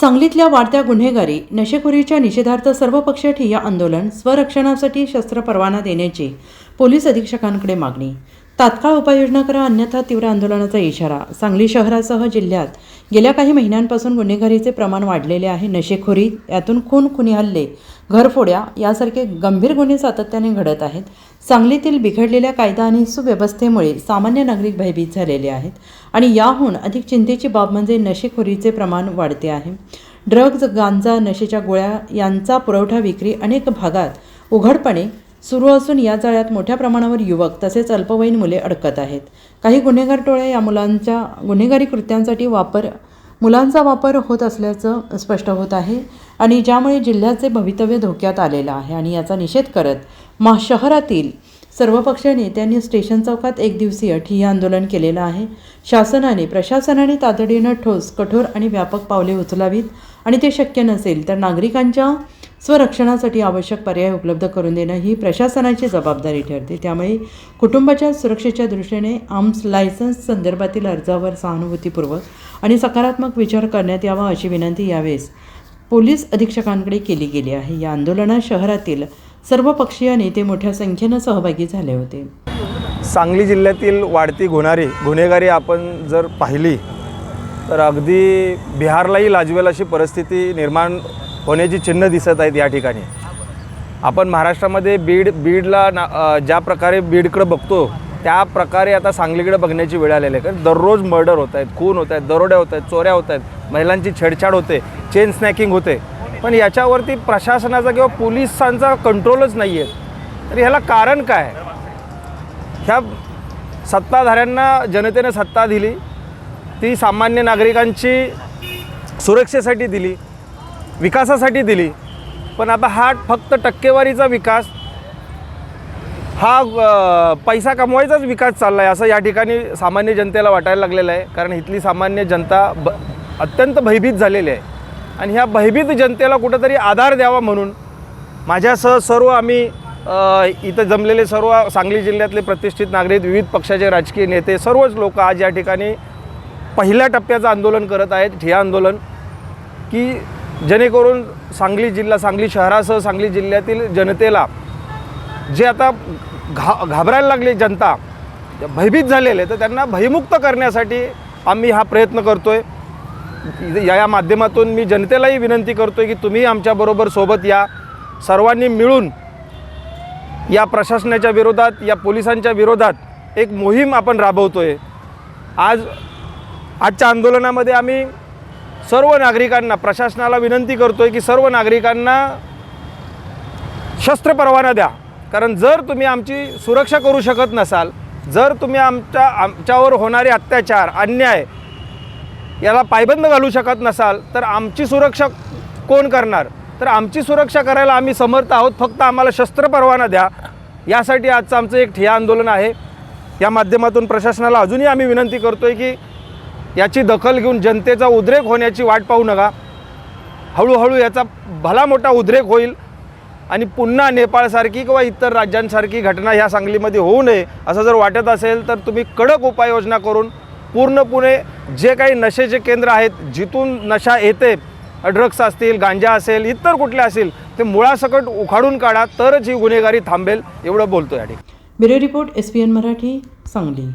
सांगलीतल्या वाढत्या गुन्हेगारी नशेखोरीच्या निषेधार्थ सर्वपक्षीय ठिय्या आंदोलन स्वरक्षणासाठी शस्त्र परवाना देण्याची पोलीस अधीक्षकांकडे मागणी. तात्काळ उपाययोजना करा अन्यथा तीव्र आंदोलनाचा इशारा. सांगली शहरासह जिल्ह्यात गेल्या काही महिन्यांपासून गुन्हेगारीचे प्रमाण वाढलेले आहे. नशेखोरी यातून खून खुनी हल्ले घरफोड्या यासारखे गंभीर गुन्हे सातत्याने घडत आहेत. सांगलीतील बिघडलेल्या कायदा आणि सुव्यवस्थेमुळे सामान्य नागरिक भयभीत झालेले आहेत आणि याहून अधिक चिंतेची बाब म्हणजे नशेखोरीचे प्रमाण वाढते आहे. ड्रग्ज गांजा नशेच्या गोळ्या यांचा पुरवठा विक्री अनेक भागात उघडपणे सुरू असून या जाळ्यात मोठ्या प्रमाणावर युवक तसेच अल्पवयीन मुले अडकत आहेत. काही गुन्हेगार टोळ्या या मुलांच्या गुन्हेगारी कृत्यांसाठी वापर मुलांचा वापर होत असल्याचं स्पष्ट होत आहे आणि ज्यामुळे जिल्ह्याचे भवितव्य धोक्यात आलेलं आहे आणि याचा निषेध करत मा शहरातील सर्वपक्षीय नेत्यांनी स्टेशन चौकात एक दिवसीय ठिय्या आंदोलन केलेलं आहे. शासनाने प्रशासनाने तातडीनं ठोस कठोर आणि व्यापक पावले उचलावीत आणि ते शक्य नसेल तर नागरिकांच्या स्वरक्षणासाठी आवश्यक पर्याय उपलब्ध करून देणं ही प्रशासनाची जबाबदारी ठरते. त्यामुळे कुटुंबाच्या सुरक्षेच्या दृष्टीने आर्म्स लायसन्स संदर्भातील अर्जावर सहानुभूतीपूर्वक आणि सकारात्मक विचार करण्यात यावा अशी विनंती यावेळेस पोलीस अधीक्षकांकडे केली गेली आहे. या आंदोलनात शहरातील सर्व पक्षीय नेते मोठ्या संख्येनं सहभागी झाले होते. सांगली जिल्ह्यातील वाढती गुन्हारी गुन्हेगारी आपण जर पाहिली तर अगदी बिहारलाही लाजवेल अशी परिस्थिती निर्माण होण्याची चिन्ह दिसत आहेत या ठिकाणी. आपण महाराष्ट्रामध्ये बीड बीडला ना ज्या प्रकारे बीडकडं बघतो त्या प्रकारे आता सांगलीकडे बघण्याची वेळ आलेली आहे. कारण दररोज मर्डर होत आहेत खून होत आहेत दरोड्या होत आहेत चोऱ्या होत आहेत महिलांची छेडछाड होते चेन स्नॅकिंग होते. पण याच्यावरती प्रशासनाचा किंवा पोलिसांचा कंट्रोलच नाही आहे तर ह्याला कारण काय? ह्या सत्ताधाऱ्यांना जनतेने सत्ता दिली ती सामान्य नागरिकांची सुरक्षेसाठी दिली विकासासाठी दिली. पण आता हा फक्त टक्केवारीचा विकास हा पैसा कमवायचाच विकास चालला आहे असं या ठिकाणी सामान्य जनतेला वाटायला लागलेलं आहे. कारण इथली सामान्य जनता ब अत्यंत भयभीत झालेली आहे. आणि ह्या भयभीत जनतेला कुठंतरी आधार द्यावा म्हणून माझ्यासह सर्व आम्ही इथं जमलेले सर्व सांगली जिल्ह्यातले प्रतिष्ठित नागरिक विविध पक्षाचे राजकीय नेते सर्वच लोक आज या ठिकाणी पहिल्या टप्प्याचं आंदोलन करत आहेत. ठिया आंदोलन की जेणेकरून सांगली जिल्हा सांगली शहरासह सांगली जिल्ह्यातील जनतेला जे आता घा घाबरायला लागली जनता भयभीत झालेले तर त्यांना भयमुक्त करण्यासाठी आम्ही हा प्रयत्न करतो आहे या या माध्यमातून मी जनतेलाही विनंती करतो आहे की तुम्ही आमच्याबरोबर सोबत या. सर्वांनी मिळून या प्रशासनाच्या विरोधात या पोलिसांच्या विरोधात एक मोहीम आपण राबवतो आहे आज आजच्या आंदोलनामध्ये आम्ही सर्व नागरिकांना प्रशासनाला विनंती करतो आहे की सर्व नागरिकांना शस्त्र परवाना द्या. कारण जर तुम्ही आमची सुरक्षा करू शकत नसाल जर तुम्ही आमच्या आमच्यावर होणारे अत्याचार अन्याय याला पायबंद घालू शकत नसाल तर आमची सुरक्षा कोण करणार? तर आमची सुरक्षा करायला आम्ही समर्थ आहोत. फक्त आम्हाला शस्त्र परवाना द्या. यासाठी आजचं आमचं एक ठिया आंदोलन आहे. या माध्यमातून प्रशासनाला अजूनही आम्ही विनंती करतो आहे की याची दखल घेऊन जनतेचा उद्रेक होण्याची वाट पाहू नका. हळूहळू याचा भला मोठा उद्रेक होईल. आणि पुन्हा नेपाळसारखी किंवा इतर राज्यांसारखी घटना ह्या सांगलीमध्ये होऊ नये असं जर वाटत असेल तर तुम्ही कडक उपाययोजना करून पूर्णपणे जे काही नशेचे केंद्र आहेत जिथून नशा येते ड्रग्स असतील गांजा असेल इतर कुठले असेल ते मुळासकट उखाडून काढा तरच ही गुन्हेगारी थांबेल एवढं बोलतो या ठिकाणी bureau report S P N Marathi Sangli.